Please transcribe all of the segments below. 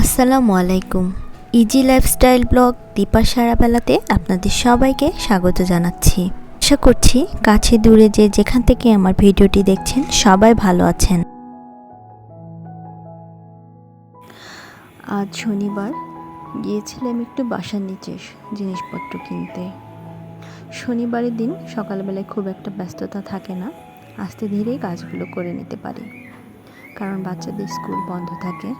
আসসালামু আলাইকুম। Easy lifestyle blog Dipa সারাবেলাতে আপনাদের সবাইকে স্বাগত জানাচ্ছি। আশা করছি কাছে দূরে যে যেখান থেকে আমার ভিডিওটি দেখছেন সবাই ভালো আছেন। আজ শনিবার, গিয়েছিলাম একটু বাসার নিচে জিনিসপত্র কিনতে। শনিবারের দিন সকালবেলায় খুব একটা ব্যস্ততা থাকে না, আস্তে ধীরেই কাজগুলো করে নিতে পারি। কারণ বাচ্চাদের স্কুল বন্ধ থাকে।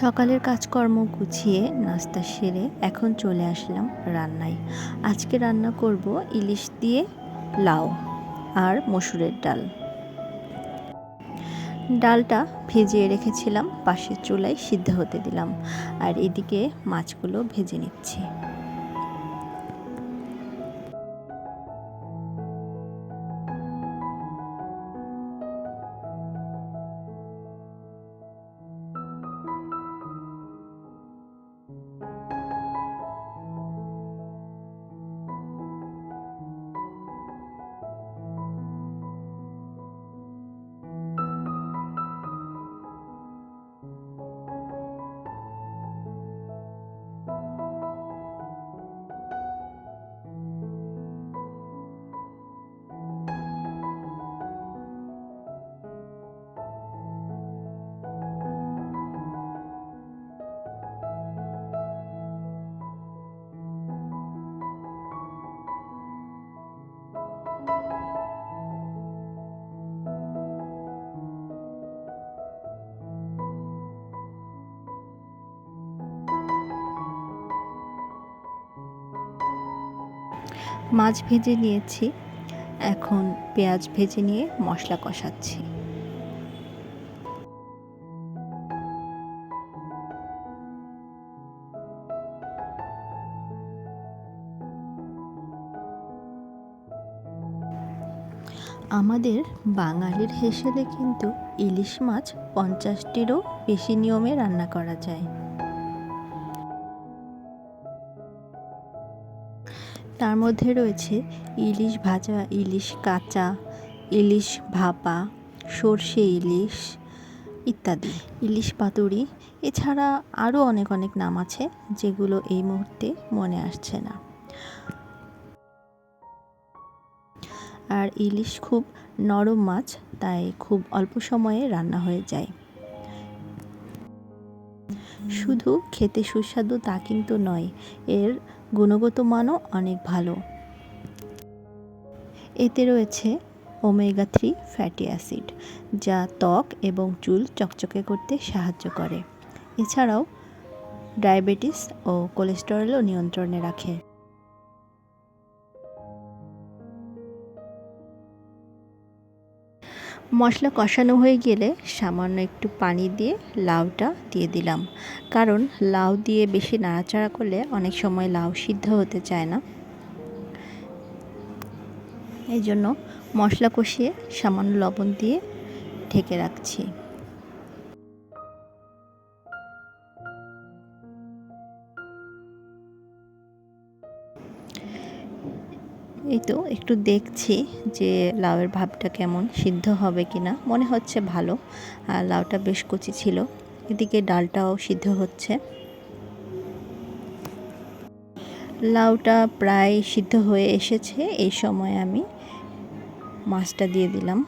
সকালের কাজকর্ম গুছিয়ে নাস্তা সেরে এখন চলে আসলাম রান্নায়। আজকে রান্না করব ইলিশ দিয়ে লাউ আর মসুরের ডাল। ডালটা ভেজে রেখেছিলাম, পাশের চুলায় সিদ্ধ হতে দিলাম। আর এদিকে মাছগুলো ভেজে নিচ্ছি। মাছ ভেজে নিয়েছি। এখন পেঁয়াজ ভেজে নিয়ে মশলা কষাচ্ছি। আমাদের বাঙালির হেসেলে কিন্তু ইলিশ মাছ পঞ্চাশটিরও বেশি নিয়মে রান্না করা যায়। তার মধ্যে রয়েছে ইলিশ ভাজা, ইলিশ কাঁচা, ইলিশ ভাপা, সর্ষে ইলিশ ইত্যাদি। ইলিশ পাতুরি, এছাড়া আরও অনেক অনেক নাম আছে যেগুলো এই মুহূর্তে মনে আসছে না। আর ইলিশ খুব নরম মাছ, তাই খুব অল্প সময়ে রান্না হয়ে যায়। শুধু খেতে সুস্বাদু তা কিন্তু নয়, এর গুণগত মানও অনেক ভালো। এতে রয়েছে ওমেগা থ্রি ফ্যাটি অ্যাসিড, যা ত্বক এবং চুল চকচকে করতে সাহায্য করে। এছাড়াও ডায়াবেটিস ও কোলেস্টেরলও নিয়ন্ত্রণে রাখে। মশলা কষানো হয়ে গেলে সামান্য একটু পানি দিয়ে লাউটা দিয়ে দিলাম। কারণ লাউ দিয়ে বেশি নাড়াচাড়া করলে অনেক সময় লাউ সিদ্ধ হতে চায় না। এই জন্য মশলা কষিয়ে সামান্য লবণ দিয়ে ঢেকে রাখছি। এই তো একটু দেখছি যে লাউয়ের ভাবটা কেমন, সিদ্ধ হবে কি না মনে হচ্ছে ভালো, আর লাউটা বেশ কচি ছিল। এদিকে ডালটাও সিদ্ধ হচ্ছে। লাউটা প্রায় সিদ্ধ হয়ে এসেছে, এই সময় আমি মাছটা দিয়ে দিলাম।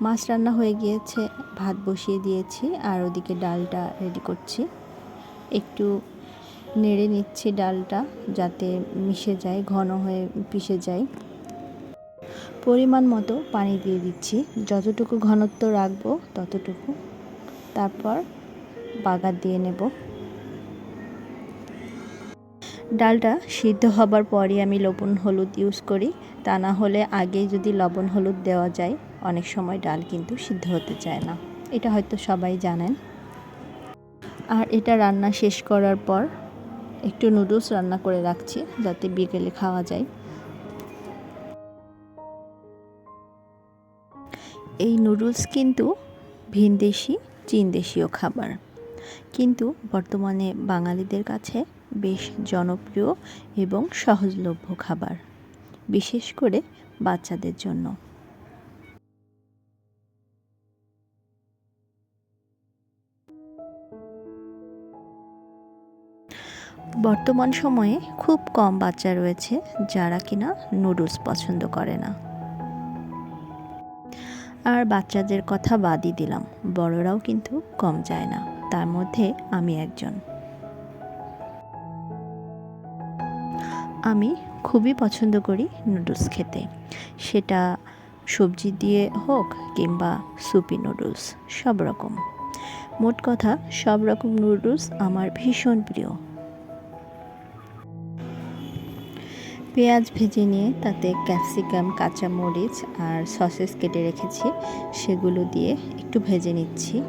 মাছ রান্না হয়ে গিয়েছে, ভাত বসিয়ে দিয়েছি, আর ওদিকে ডালটা রেডি করছি। একটু নেড়ে নিচ্ছি ডালটা যাতে মিশে যায়, ঘন হয়ে পিষে যায়। পরিমাণ মতো পানি দিয়ে দিচ্ছি। যতটুকু ঘনত্ব রাখব ততটুকু। তারপর বাগার দিয়ে নেব। ডালটা সিদ্ধ হবার পরই আমি লবণ, হলুদ ইউজ করি। তা না হলে আগে যদি লবণ, হলুদ দেওয়া যায়, অনেক সময় ডাল কিন্তু সিদ্ধ হতে চায় না। এটা হয়তো সবাই জানেন। আর এটা রান্না শেষ করার পর একটু নুডলস রান্না করে রাখছি যাতে বিকেলে খাওয়া যায়। এই নুডলস কিন্তু ভিনদেশি চীন দেশীয় খাবার। কিন্তু বর্তমানে বাঙালিদের কাছে বেশ জনপ্রিয় এবং সহজলভ্য খাবার, বিশেষ করে বাচ্চাদের জন্য। বর্তমান সময়ে খুব কম বাচ্চা রয়েছে যারা কিনা নুডলস পছন্দ করে না। আর বাচ্চাদের কথা বাদই দিলাম, বড়রাও কিন্তু কম যায় না, তার মধ্যে আমি একজন। আমি খুবই পছন্দ করি নুডলস খেতে, সেটা সবজি দিয়ে হোক কিংবা সুপি নুডলস, সব রকম। মোট কথা, সব রকম নুডলস আমার ভীষণ প্রিয়। পেঁয়াজ ভেজে নিয়ে তাতে ক্যাপসিকাম, কাঁচামরিচ আর সসেস কেটে রেখেছি। সেগুলো দিয়ে একটু ভেজে নিচ্ছি।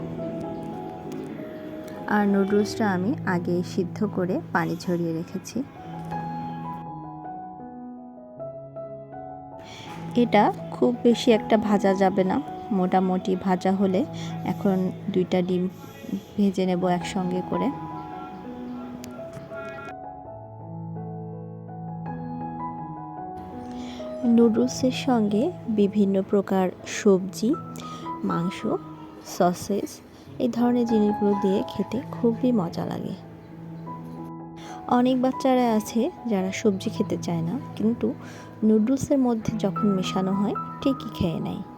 আর নুডলসটা আমি আগে সিদ্ধ করে পানি ঝরিয়ে রেখেছি। এটা খুব বেশি একটা ভাজা যাবে না। মোটামুটি ভাজা হলে এখন দুইটা ডিম ভেজে নেব একসঙ্গে করে। নুডলসের সঙ্গে বিভিন্ন প্রকার সবজি, মাংস, সসেজ, এই ধরনের জিনিসগুলো দিয়ে খেতে খুবই মজা লাগে। অনেক বাচ্চারা আছে যারা সবজি খেতে চায় না, কিন্তু নুডলসের মধ্যে যখন মেশানো হয়, ঠিকই খেয়ে নেয়।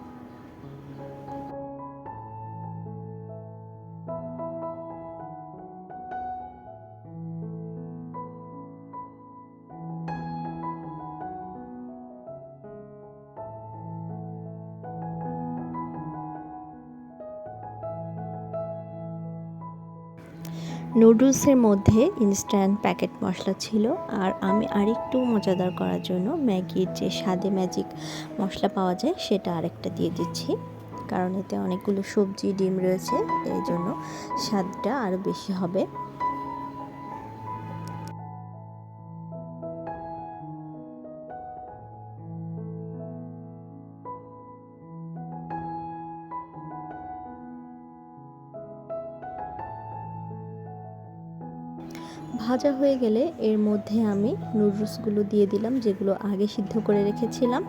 নুডলসের মধ্যে ইনস্ট্যান্ট প্যাকেট মশলা ছিল আর আমি আরেকটু মজাদার করার জন্য ম্যাগির যে স্বাদে ম্যাজিক মশলা পাওয়া যায় সেটা আরেকটা দিয়ে দিচ্ছি। কারণ এতে অনেকগুলো সবজি, ডিম রয়েছে এই জন্য স্বাদটা আরও বেশি হবে। ভাজা হয়ে গেলে এর মধ্যে আমি নুডলসগুলো দিয়ে দিলাম, যেগুলো আগে সিদ্ধ করে রেখেছিলাম।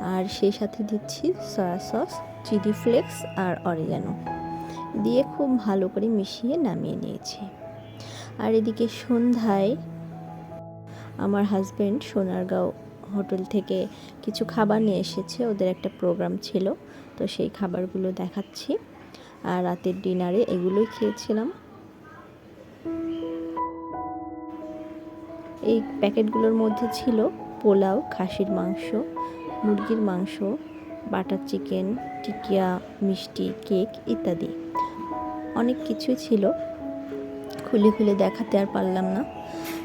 আর সেই সাথে দিচ্ছি সয়া সস, চিলি ফ্লেক্স আর অরিগানো। দিয়ে খুব ভালো করে মিশিয়ে নামিয়ে নিয়েছি। আর এদিকে সন্ধ্যায় আমার হাজব্যান্ড সোনারগাঁও হোটেল থেকে কিছু খাবার নিয়ে এসেছে, ওদের একটা প্রোগ্রাম ছিল, তো সেই খাবারগুলো দেখাচ্ছি। আর রাতের ডিনারে এগুলোই খেয়েছিলাম। এই প্যাকেটগুলোর মধ্যে ছিল পোলাও, খাসির মাংস, মুরগির মাংস, বাটার চিকেন, টিকিয়া, মিষ্টি, কেক ইত্যাদি। অনেক কিছু ছিল। খুলে খুলে দেখাতে আর পারলাম না।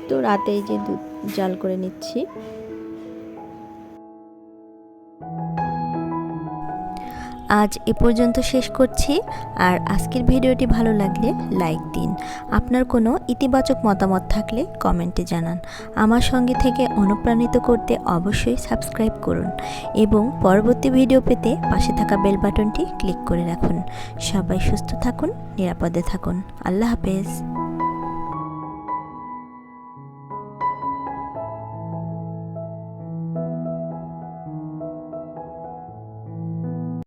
তো রাতে যে দুধ জাল করে নিচ্ছি। আজ এ পর্যন্ত শেষ করছি আর আজকের ভিডিওটি ভালো লাগলে লাইক দিন। আপনার কোনো ইতিবাচক মতামত থাকলে কমেন্টে জানান। আমার সঙ্গে থেকে অনুপ্রাণিত করতে অবশ্যই সাবস্ক্রাইব করুন এবং পরবর্তী ভিডিও পেতে পাশে থাকা বেল বাটনটি ক্লিক করে রাখুন। সবাই সুস্থ থাকুন, নিরাপদে থাকুন। আল্লাহ হাফেজ।